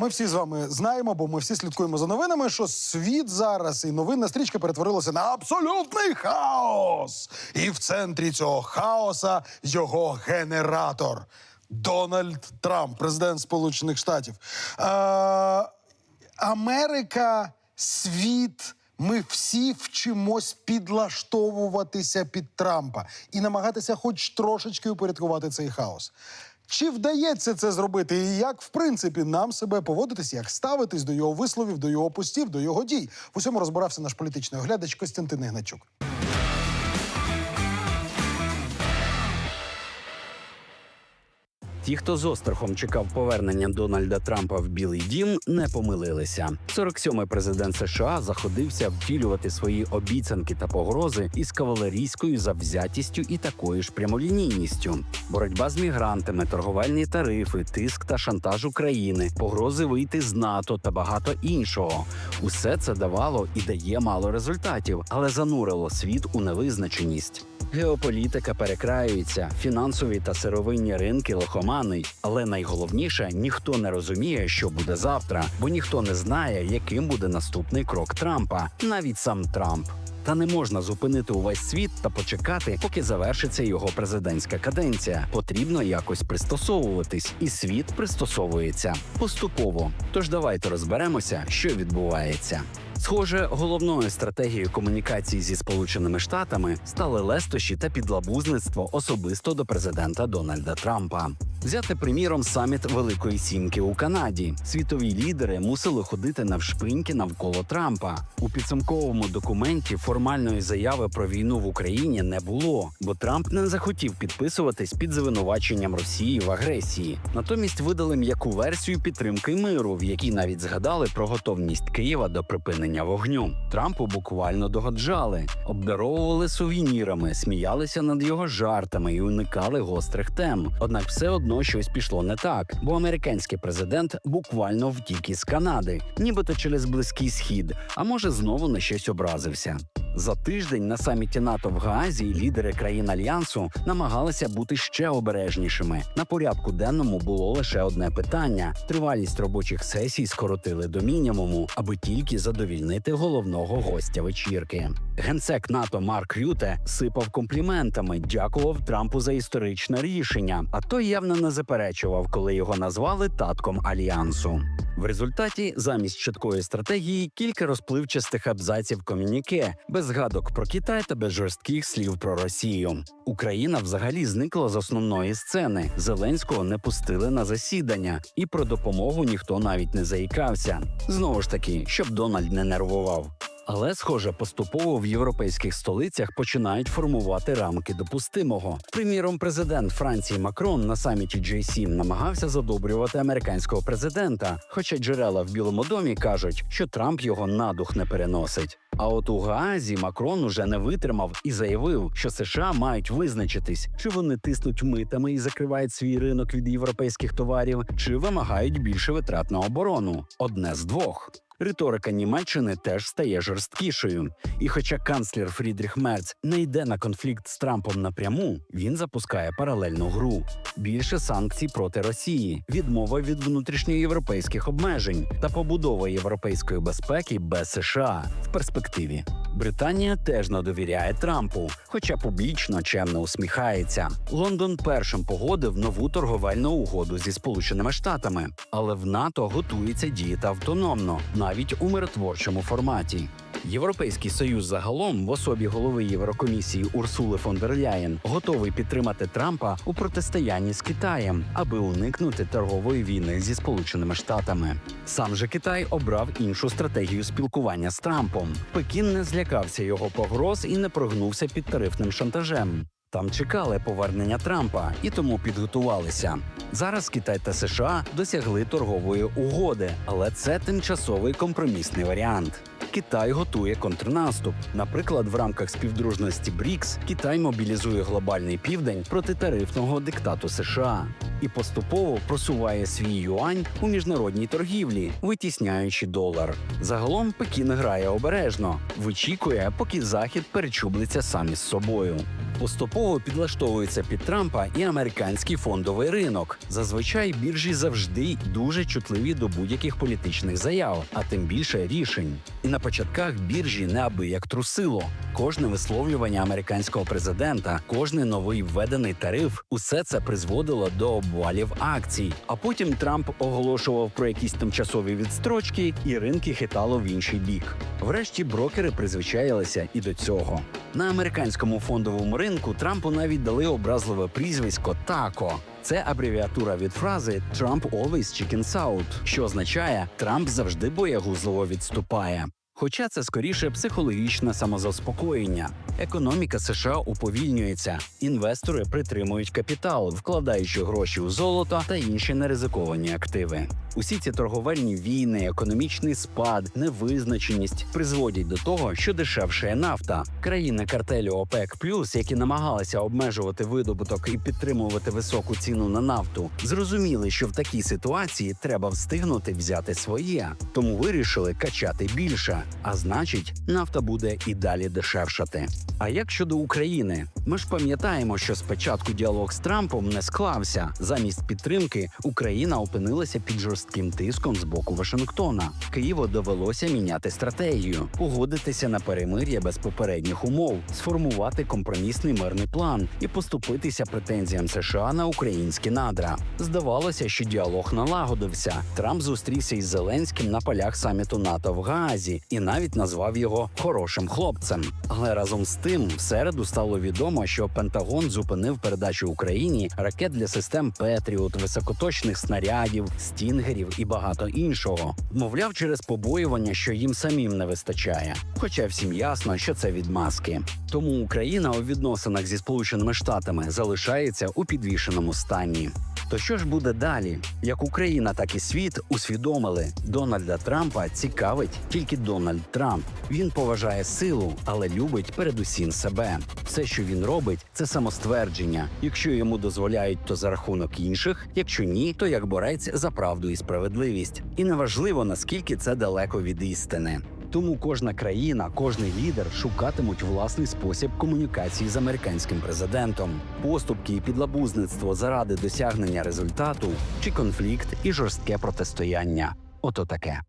Ми всі з вами знаємо, бо ми всі слідкуємо за новинами, що світ зараз і новинна стрічка перетворилася на абсолютний хаос. І в центрі цього хаоса його генератор Дональд Трамп, президент Сполучених Штатів. Е, Америка, світ. Ми всі вчимось підлаштовуватися під Трампа і намагатися хоч трошечки упорядкувати цей хаос. Чи вдається це зробити, і як в принципі нам себе поводитись, як ставитись до його висловів, до його постів, до його дій? В усьому розбирався наш політичний оглядач Костянтин Ігначук. Ті, хто з острахом чекав повернення Дональда Трампа в Білий Дім, не помилилися. 47-й президент США заходився втілювати свої обіцянки та погрози із кавалерійською завзятістю і такою ж прямолінійністю. Боротьба з мігрантами, торговельні тарифи, тиск та шантаж України, погрози вийти з НАТО та багато іншого. Усе це давало і дає мало результатів, але занурило світ у невизначеність. Геополітика перекраюється, фінансові та сировинні ринки лихоманить. Але найголовніше ніхто не розуміє, що буде завтра, бо ніхто не знає, яким буде наступний крок Трампа, навіть сам Трамп. Та не можна зупинити увесь світ та почекати, поки завершиться його президентська каденція. Потрібно якось пристосовуватись, і світ пристосовується поступово. Тож давайте розберемося, що відбувається. Схоже, головною стратегією комунікації зі Сполученими Штатами стали лестощі та підлабузництво особисто до президента Дональда Трампа. Взяти приміром саміт Великої Сімки у Канаді. Світові лідери мусили ходити навшпиньки навколо Трампа. У підсумковому документі формальної заяви про війну в Україні не було, бо Трамп не захотів підписуватись під звинуваченням Росії в агресії. Натомість видали м'яку версію підтримки миру, в якій навіть згадали про готовність Києва до припинення вогню. Трампу буквально догоджали, обдаровували сувенірами, сміялися над його жартами і уникали гострих тем. Однак все одно щось пішло не так, бо американський президент буквально втік із Канади, нібито через близький схід, а може знову на щось образився. За тиждень на саміті НАТО в Гаазі лідери країн альянсу намагалися бути ще обережнішими. На порядку денному було лише одне питання: тривалість робочих сесій скоротили до мінімуму, аби тільки задовільнити головного гостя вечірки. Генсек НАТО Марк Рюте сипав компліментами, дякував Трампу за історичне рішення. А той явно не заперечував, коли його назвали татком альянсу. В результаті, замість чіткої стратегії, кілька розпливчастих абзаців комюніке, без згадок про Китай та без жорстких слів про Росію. Україна взагалі зникла з основної сцени. Зеленського не пустили на засідання, і про допомогу ніхто навіть не заїкався. Знову ж таки, щоб Дональд не нервував. Але, схоже, поступово в європейських столицях починають формувати рамки допустимого. Приміром, президент Франції Макрон на саміті G7 намагався задобрювати американського президента, хоча джерела в Білому домі кажуть, що Трамп його на дух не переносить. А от у Гаазі Макрон уже не витримав і заявив, що США мають визначитись, чи вони тиснуть митами і закривають свій ринок від європейських товарів, чи вимагають більше витрат на оборону. Одне з двох. Риторика Німеччини теж стає жорсткішою. І хоча канцлер Фрідріх Мерц не йде на конфлікт з Трампом напряму, він запускає паралельну гру. Більше санкцій проти Росії, відмова від внутрішньоєвропейських обмежень та побудова європейської безпеки без США в перспективі. Британія теж не довіряє Трампу, хоча публічно чемно усміхається. Лондон першим погодив нову торговельну угоду зі Сполученими Штатами, але в НАТО готується діяти автономно, навіть у миротворчому форматі. Європейський союз загалом в особі голови Єврокомісії Урсули фон дер Ляєн готовий підтримати Трампа у протистоянні з Китаєм, аби уникнути торгової війни зі Сполученими Штатами. Сам же Китай обрав іншу стратегію спілкування з Трампом. Пекін не злякався його погроз і не прогнувся під тарифним шантажем. Там чекали повернення Трампа і тому підготувалися. Зараз Китай та США досягли торгової угоди, але це тимчасовий компромісний варіант. Китай готує контрнаступ. Наприклад, в рамках співдружності БРІКС Китай мобілізує глобальний південь проти тарифного диктату США і поступово просуває свій юань у міжнародній торгівлі, витісняючи долар. Загалом Пекін грає обережно, вичікує, поки захід перечублиться сам із собою. Поступово підлаштовується під Трампа і американський фондовий ринок. Зазвичай біржі завжди дуже чутливі до будь-яких політичних заяв, а тим більше рішень. І на початках біржі неабияк трусило. Кожне висловлювання американського президента, кожний новий введений тариф усе це призводило до обвалів акцій. А потім Трамп оголошував про якісь тимчасові відстрочки, і ринки хитало в інший бік. Врешті брокери призвичаїлися і до цього. На американському фондовому ринку Трампу навіть дали образливе прізвисько ТАКО. Це абревіатура від фрази «Trump always chickens out», що означає Трамп завжди боягузливо відступає. Хоча це скоріше психологічне самозаспокоєння. Економіка США уповільнюється, інвестори притримують капітал, вкладаючи гроші у золото та інші неризиковані активи. Усі ці торговельні війни, економічний спад, невизначеність призводять до того, що дешевшає нафта. Країни картелю ОПЕК які намагалися обмежувати видобуток і підтримувати високу ціну на нафту, зрозуміли, що в такій ситуації треба встигнути взяти своє, тому вирішили качати більше. А значить, нафта буде і далі дешевшати. А як щодо України, ми ж пам'ятаємо, що спочатку діалог з Трампом не склався. Замість підтримки Україна опинилася під жорстким тиском з боку Вашингтона. Києву довелося міняти стратегію, погодитися на перемир'я без попередніх умов, сформувати компромісний мирний план і поступитися претензіям США на українські надра. Здавалося, що діалог налагодився. Трамп зустрівся із Зеленським на полях саміту НАТО в Гаазі і навіть назвав його хорошим хлопцем. Але разом з тим, в середу стало відомо, що Пентагон зупинив передачу Україні ракет для систем Петріот, високоточних снарядів, стінгерів і багато іншого. Мовляв, через побоювання, що їм самим не вистачає. Хоча всім ясно, що це відмазки. Тому Україна у відносинах зі Сполученими Штатами залишається у підвішеному стані. То що ж буде далі? Як Україна, так і світ усвідомили, Дональда Трампа цікавить тільки Дональд Трамп. Він поважає силу, але любить передусім себе. Все, що він робить, це самоствердження. Якщо йому дозволяють, то за рахунок інших, якщо ні, то як борець за правду і справедливість. І неважливо наскільки це далеко від істини. Тому кожна країна, кожний лідер шукатимуть власний спосіб комунікації з американським президентом, поступки і підлабузництво заради досягнення результату чи конфлікт і жорстке протистояння. Ото таке.